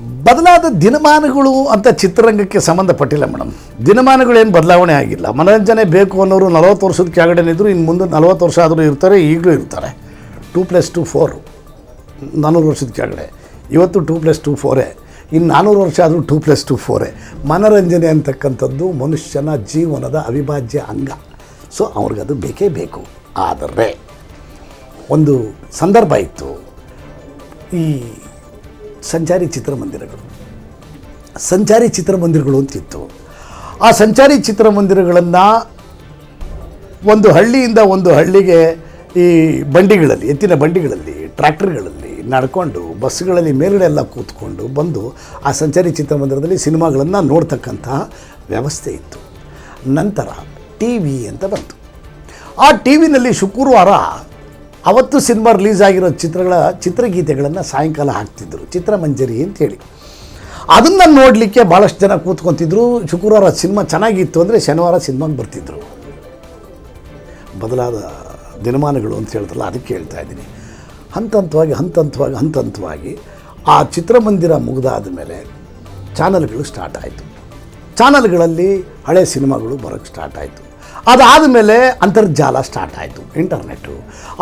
ಬದಲಾದ ದಿನಮಾನಗಳು ಅಂತ ಚಿತ್ರರಂಗಕ್ಕೆ ಸಂಬಂಧಪಟ್ಟಿಲ್ಲ ಮೇಡಮ್. ಏನು ಬದಲಾವಣೆ ಆಗಿಲ್ಲ. ಮನೋರಂಜನೆ ಬೇಕು ಅನ್ನೋರು ನಲವತ್ತು ವರ್ಷದ ಕೆಳಗಡೆ ಇದ್ದರು ಇನ್ನು ಮುಂದೆ ನಲವತ್ತು ವರ್ಷ ಆದರೂ ಇರ್ತಾರೆ, ಈಗಲೂ ಇರ್ತಾರೆ. Two plus two four. ನಾನ್ನೂರು ವರ್ಷದ ಕೆಳಗಡೆ. ಇವತ್ತು ಟೂ ಪ್ಲಸ್ ಟು ಫೋರೇ. ಇನ್ನು ನಾನ್ನೂರು ವರ್ಷ ಆದರೂ ಟೂ ಪ್ಲಸ್ ಟು ಫೋರೇ. ಮನೋರಂಜನೆ ಅಂತಕ್ಕಂಥದ್ದು ಮನುಷ್ಯನ ಜೀವನದ ಅವಿಭಾಜ್ಯ ಅಂಗ. ಸೊ, ಅವ್ರಿಗದು ಬೇಕೇ ಬೇಕು. ಆದರೆ, ಒಂದು ಸಂದರ್ಭ ಇತ್ತು. ಈ ಸಂಚಾರಿ ಚಿತ್ರಮಂದಿರಗಳು. ಸಂಚಾರಿ ಚಿತ್ರಮಂದಿರಗಳು ಅಂತಿತ್ತು. ಆ ಸಂಚಾರಿ ಚಿತ್ರಮಂದಿರಗಳನ್ನು ಒಂದು ಹಳ್ಳಿಯಿಂದ ಒಂದು ಹಳ್ಳಿಗೆ ಈ ಬಂಡಿಗಳಲ್ಲಿ, ಎತ್ತಿನ ಬಂಡಿಗಳಲ್ಲಿ, ಟ್ರ್ಯಾಕ್ಟರ್ಗಳಲ್ಲಿ ನಡ್ಕೊಂಡು, ಬಸ್ಗಳಲ್ಲಿ ಮೇಲ್ಗಡೆ ಎಲ್ಲ ಕೂತ್ಕೊಂಡು ಬಂದು ಆ ಸಂಚಾರಿ ಚಿತ್ರಮಂದಿರದಲ್ಲಿ ಸಿನಿಮಾಗಳನ್ನು ನೋಡ್ತಕ್ಕಂತಹ ವ್ಯವಸ್ಥೆ ಇತ್ತು. ನಂತರ ಟಿ ವಿ ಅಂತ ಬಂತು. ಆ ಟಿ ವಿನಲ್ಲಿ ಶುಕ್ರವಾರ ಅವತ್ತು ಸಿನಿಮಾ ರಿಲೀಸ್ ಆಗಿರೋ ಚಿತ್ರಗಳ ಚಿತ್ರಗೀತೆಗಳನ್ನು ಸಾಯಂಕಾಲ ಹಾಕ್ತಿದ್ರು. ಚಿತ್ರಮಂಜರಿ ಅಂತೇಳಿ ಅದನ್ನು ನೋಡಲಿಕ್ಕೆ ಭಾಳಷ್ಟು ಜನ ಕೂತ್ಕೊತಿದ್ರು. ಶುಕ್ರವಾರ ಸಿನಿಮಾ ಚೆನ್ನಾಗಿತ್ತು ಅಂದರೆ ಶನಿವಾರ ಸಿನಿಮಾಗೆ ಬರ್ತಿದ್ರು. ಬದಲಾದ ದಿನಮಾನಗಳು ಅಂತ ಹೇಳಿದ್ರಲ್ಲ ಅದಕ್ಕೆ ಹೇಳ್ತಾ ಇದ್ದೀನಿ. ಹಂತ ಹಂತವಾಗಿ ಹಂತ ಹಂತವಾಗಿ ಹಂತ ಹಂತವಾಗಿ ಆ ಚಿತ್ರಮಂದಿರ ಮುಗಿದಾದ ಮೇಲೆ ಚಾನಲ್ಗಳು ಸ್ಟಾರ್ಟ್ ಆಯಿತು. ಚಾನಲ್ಗಳಲ್ಲಿ ಹಳೆ ಸಿನಿಮಾಗಳು ಬರೋಕ್ಕೆ ಸ್ಟಾರ್ಟ್ ಆಯಿತು. ಅದಾದ ಮೇಲೆ ಅಂತರ್ಜಾಲ ಸ್ಟಾರ್ಟ್ ಆಯಿತು ಇಂಟರ್ನೆಟ್ಟು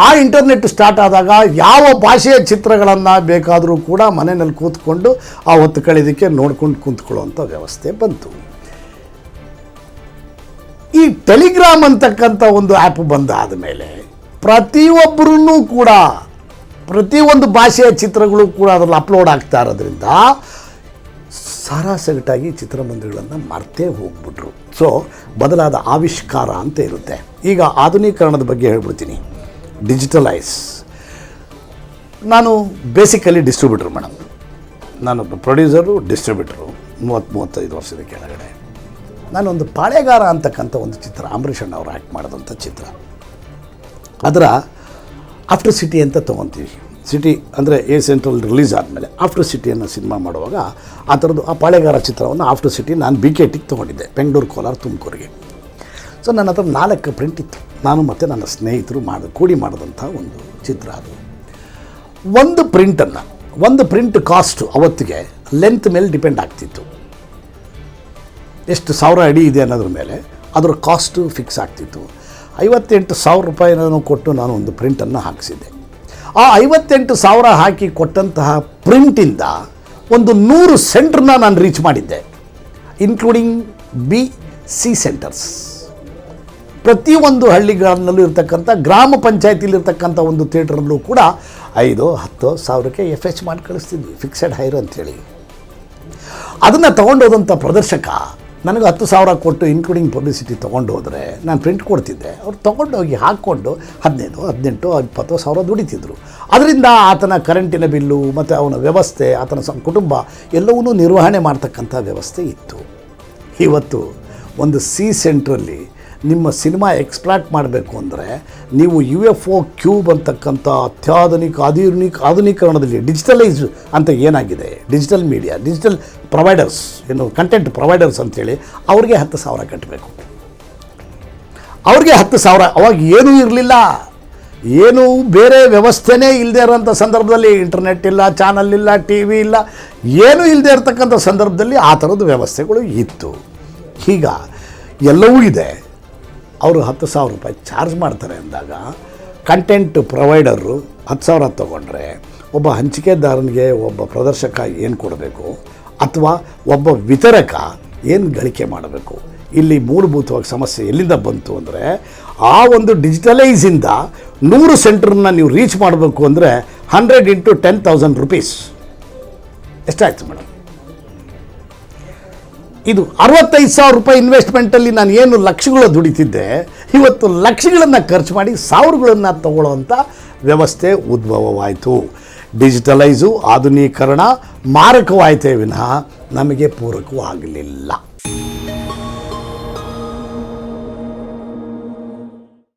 ಆ ಇಂಟರ್ನೆಟ್ ಸ್ಟಾರ್ಟ್ ಆದಾಗ ಯಾವ ಭಾಷೆಯ ಚಿತ್ರಗಳನ್ನು ಬೇಕಾದರೂ ಕೂಡ ಮನೆಯಲ್ಲಿ ಕೂತ್ಕೊಂಡು ಆ ಹೊತ್ತು ಕಳೆಯೋದಕ್ಕೆ ನೋಡ್ಕೊಂಡು ಕೂತ್ಕೊಳ್ಳುವಂಥ ವ್ಯವಸ್ಥೆ ಬಂತು. ಈ ಟೆಲಿಗ್ರಾಮ್ ಅಂತಕ್ಕಂಥ ಒಂದು ಆ್ಯಪ್ ಬಂದಾದ ಮೇಲೆ ಪ್ರತಿಯೊಬ್ಬರೂ ಕೂಡ ಪ್ರತಿಯೊಂದು ಭಾಷೆಯ ಚಿತ್ರಗಳು ಕೂಡ ಅದರಲ್ಲಿ ಅಪ್ಲೋಡ್ ಆಗ್ತಾ ಇರೋದ್ರಿಂದ ಸಾರಾಸಗಟಾಗಿ ಚಿತ್ರಮಂದಿರಗಳನ್ನು ಮರ್ತೇ ಹೋಗ್ಬಿಟ್ರು. ಸೊ ಬದಲಾದ ಆವಿಷ್ಕಾರ ಅಂತ ಇರುತ್ತೆ. ಈಗ ಆಧುನೀಕರಣದ ಬಗ್ಗೆ ಹೇಳ್ಬಿಡ್ತೀನಿ. ಡಿಜಿಟಲೈಸ್ ನಾನು ಬೇಸಿಕಲಿ ಡಿಸ್ಟ್ರಿಬ್ಯೂಟರ್ ಮೇಡಮ್ ನಾನು ಪ್ರೊಡ್ಯೂಸರು ಡಿಸ್ಟ್ರಿಬ್ಯೂಟ್ರು ಮೂವತ್ತು ಮೂವತ್ತೈದು ವರ್ಷದ ಕೆಳಗಡೆ. ನಾನೊಂದು ಪಾಳೆಗಾರ ಅಂತಕ್ಕಂಥ ಒಂದು ಚಿತ್ರ ಅಂಬರೀಷ್ ಅಣ್ಣ ಅವರು ಆ್ಯಕ್ಟ್ ಮಾಡಿದಂಥ ಚಿತ್ರ. ಅದರ ಆಫ್ಟರ್ ಸಿಟಿ ಅಂತ ತೊಗೊತೀವಿ. ಸಿಟಿ ಅಂದರೆ ಎ ಸೆಂಟ್ರಲ್ ರಿಲೀಸ್ ಆದಮೇಲೆ ಆಫ್ಟರ್ ಸಿಟಿಯನ್ನು ಸಿನಿಮಾ ಮಾಡುವಾಗ ಆ ಥರದ್ದು ಆ ಪಾಳೆಗಾರ ಚಿತ್ರವನ್ನು ಆಫ್ಟರ್ ಸಿಟಿ ನಾನು ಬಿ ಕೆ ಟಿಗೆ ತೊಗೊಂಡಿದ್ದೆ ಬೆಂಗಳೂರು ಕೋಲಾರ, ತುಮಕೂರಿಗೆ. ಸೊ ನನ್ನ ಹತ್ರ ನಾಲ್ಕು ಪ್ರಿಂಟ್ ಇತ್ತು. ನಾನು ಮತ್ತು ನನ್ನ ಸ್ನೇಹಿತರು ಮಾಡಿ, ಕೂಡಿ ಮಾಡಿದಂಥ ಒಂದು ಚಿತ್ರ ಅದು. ಒಂದು ಪ್ರಿಂಟನ್ನು ಒಂದು ಪ್ರಿಂಟ್ ಕಾಸ್ಟು ಅವತ್ತಿಗೆ ಲೆಂತ್ ಮೇಲೆ ಡಿಪೆಂಡ್ ಆಗ್ತಿತ್ತು. ಎಷ್ಟು ಸಾವಿರ ಅಡಿ ಇದೆ ಅನ್ನೋದ್ರ ಮೇಲೆ ಅದರ ಕಾಸ್ಟು ಫಿಕ್ಸ್ ಆಗ್ತಿತ್ತು. ಐವತ್ತೆಂಟು ಸಾವಿರ ರೂಪಾಯಿನೂ ಕೊಟ್ಟು ನಾನು ಒಂದು ಪ್ರಿಂಟನ್ನು ಹಾಕಿಸಿದ್ದೆ. ಆ ಐವತ್ತೆಂಟು ಸಾವಿರ ಹಾಕಿ ಕೊಟ್ಟಂತಹ ಪ್ರಿಂಟಿಂದ ಒಂದು ನೂರು ಸೆಂಟ್ರನ್ನ ನಾನು ರೀಚ್ ಮಾಡಿದ್ದೆ ಇನ್ಕ್ಲೂಡಿಂಗ್ ಬಿ ಸಿ ಸೆಂಟರ್ಸ್ ಪ್ರತಿಯೊಂದು ಹಳ್ಳಿಗಳಲ್ಲೂ ಇರತಕ್ಕಂಥ ಗ್ರಾಮ ಪಂಚಾಯತಿಲಿರ್ತಕ್ಕಂಥ ಒಂದು ಥಿಯೇಟ್ರಲ್ಲೂ ಕೂಡ ಐದು, ಹತ್ತು ಸಾವಿರಕ್ಕೆ ಎಫ್ ಎಚ್ ಮಾಡಿ ಕಳಿಸ್ತಿದ್ವಿ ಫಿಕ್ಸೆಡ್ ಹೈರ್ ಅಂತೇಳಿ ಅದನ್ನು ತೊಗೊಂಡೋದಂಥ ಪ್ರದರ್ಶಕ ನನಗೆ ಹತ್ತು ಸಾವಿರ ಕೊಟ್ಟು ಇನ್ಕ್ಲೂಡಿಂಗ್ ಪಬ್ಲಿಸಿಟಿ ತೊಗೊಂಡು ಹೋದರೆ ನಾನು ಪ್ರಿಂಟ್ ಕೊಡ್ತಿದ್ದೆ. ಅವ್ರು ತೊಗೊಂಡೋಗಿ ಹಾಕ್ಕೊಂಡು ಹದಿನೈದು, ಹದಿನೆಂಟು, ಇಪ್ಪತ್ತು ಸಾವಿರ ದುಡಿತಿದ್ರು. ಅದರಿಂದ ಆತನ ಕರೆಂಟಿನ ಬಿಲ್ಲು ಮತ್ತು ಅವನ ವ್ಯವಸ್ಥೆ, ಆತನ ಸ, ಕುಟುಂಬ ಎಲ್ಲವನ್ನೂ ನಿರ್ವಹಣೆ ಮಾಡ್ತಕ್ಕಂಥ ವ್ಯವಸ್ಥೆ ಇತ್ತು. ಇವತ್ತು ಒಂದು ಸಿ ಸೆಂಟ್ರಲ್ಲಿ ನಿಮ್ಮ ಸಿನಿಮಾ ಎಕ್ಸ್ಪ್ಲಾಟ್ ಮಾಡಬೇಕು ಅಂದರೆ ನೀವು ಯು ಎಫ್ ಒ ಕ್ಯೂಬ್ ಅಂತಕ್ಕಂಥ ಅತ್ಯಾಧುನಿಕ, ಆಧುನಿಕ, ಆಧುನೀಕರಣದಲ್ಲಿ ಡಿಜಿಟಲೈಸ್ ಅಂತ ಏನಾಗಿದೆ? ಡಿಜಿಟಲ್ ಮೀಡಿಯಾ, ಡಿಜಿಟಲ್ ಪ್ರೊವೈಡರ್ಸ್ ಏನು ಕಂಟೆಂಟ್ ಪ್ರೊವೈಡರ್ಸ್ ಅಂಥೇಳಿ ಅವ್ರಿಗೆ ಹತ್ತು ಸಾವಿರ ಕಟ್ಟಬೇಕು ಅವ್ರಿಗೆ ಹತ್ತು ಸಾವಿರ, ಅವಾಗ ಏನೂ ಇರಲಿಲ್ಲ. ಏನು ಬೇರೆ ವ್ಯವಸ್ಥೆನೇ ಇಲ್ಲದೆ ಇರೋಂಥ ಸಂದರ್ಭದಲ್ಲಿ ಇಂಟರ್ನೆಟ್ ಇಲ್ಲ ಚಾನಲ್ ಇಲ್ಲ ಟಿ ವಿ ಇಲ್ಲ, ಏನೂ ಇಲ್ಲದೆ ಇರತಕ್ಕಂಥ ಸಂದರ್ಭದಲ್ಲಿ ಆ ಥರದ ವ್ಯವಸ್ಥೆಗಳು ಇತ್ತು. ಈಗ ಎಲ್ಲವೂ ಇದೆ. ಅವರು ಹತ್ತು ಸಾವಿರ ರೂಪಾಯಿ ಚಾರ್ಜ್ ಮಾಡ್ತಾರೆ ಅಂದಾಗ ಕಂಟೆಂಟ್ ಪ್ರೊವೈಡರು ಹತ್ತು ಸಾವಿರ ತೊಗೊಂಡ್ರೆ ಒಬ್ಬ ಹಂಚಿಕೆದಾರನಿಗೆ ಒಬ್ಬ ಪ್ರದರ್ಶಕ ಏನು ಕೊಡಬೇಕು? ಅಥವಾ ಒಬ್ಬ ವಿತರಕ ಏನು ಗಳಿಕೆ ಮಾಡಬೇಕು? ಇಲ್ಲಿ ಮೂಲಭೂತವಾಗಿ ಸಮಸ್ಯೆ ಎಲ್ಲಿಂದ ಬಂತು ಅಂದರೆ ಆ ಒಂದು ಡಿಜಿಟಲೈಸಿಂದ ನೂರು ಸೆಂಟ್ರನ್ನ ನೀವು ರೀಚ್ ಮಾಡಬೇಕು ಅಂದರೆ hundred into ten thousand rupees ಎಷ್ಟಾಯ್ತು ಮೇಡಮ್ ಇದು ಅರವತ್ತೈದು ಸಾವಿರ ರೂಪಾಯಿ ಇನ್ವೆಸ್ಟ್ಮೆಂಟಲ್ಲಿ ನಾನು ಏನು ಲಕ್ಷಗಳು ದುಡಿತಿದ್ದೆ, ಇವತ್ತು ಲಕ್ಷಗಳನ್ನು ಖರ್ಚು ಮಾಡಿ ಸಾವಿರಗಳನ್ನು ತಗೊಳ್ಳುವಂಥ ವ್ಯವಸ್ಥೆ ಉದ್ಭವವಾಯಿತು. ಡಿಜಿಟಲೈಸು ಆಧುನೀಕರಣ ಮಾರಕವಾಯಿತೇ ವಿನಃ ನಮಗೆ ಪೂರಕವಾಗಲಿಲ್ಲ.